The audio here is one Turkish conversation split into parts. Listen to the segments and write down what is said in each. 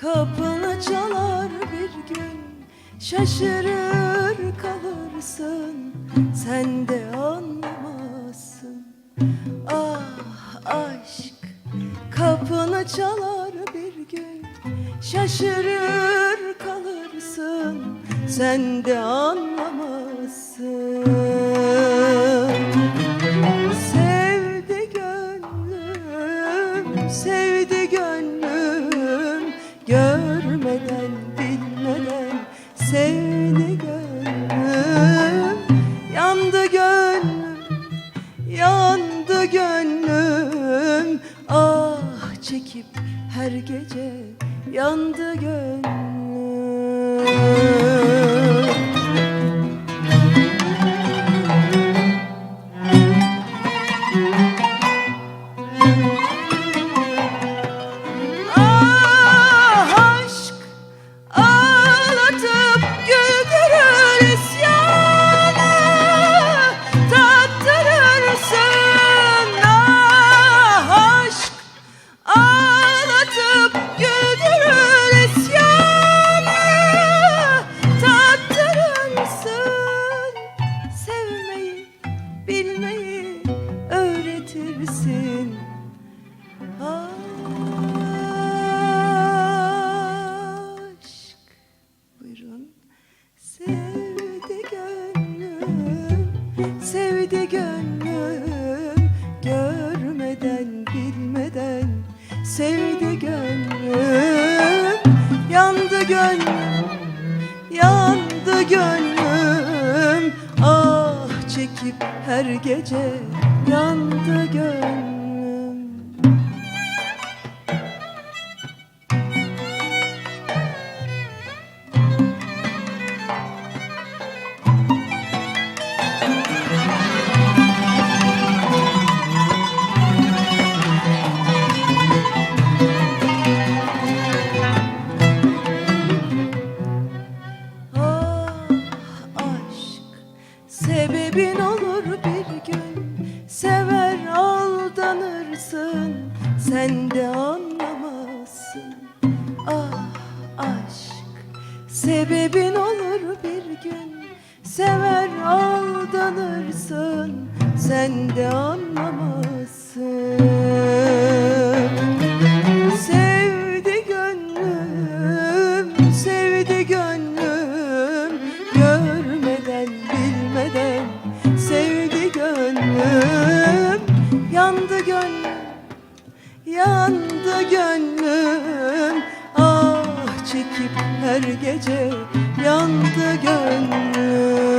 Kapını çalar bir gün Şaşırır kalırsın. Sen de anlamazsın. Ah aşk. Kapını çalar bir gün Şaşırır kalırsın. Sen de anlamazsın gönlüm. Ah çekip her gece yandı gönlüm Sevdi gönlüm Görmeden bilmeden. Sevdi gönlüm Yandı gönlüm Yandı gönlüm. Ah çekip her gece Yandı gönlüm sebebin olur bir gün Sever aldanırsın. Sen de anlamazsın. Ah aşk sebebin olur bir gün Sever aldanırsın. Sen de anlamazsın Yandı gönlüm, Ah çekip her gece yandı gönlüm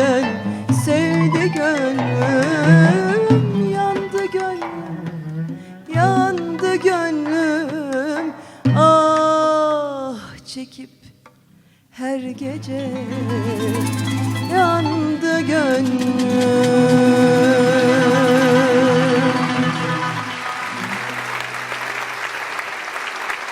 bilmeden sevdi gönlüm Yandı gönlüm, yandı gönlüm. Ah çekip her gece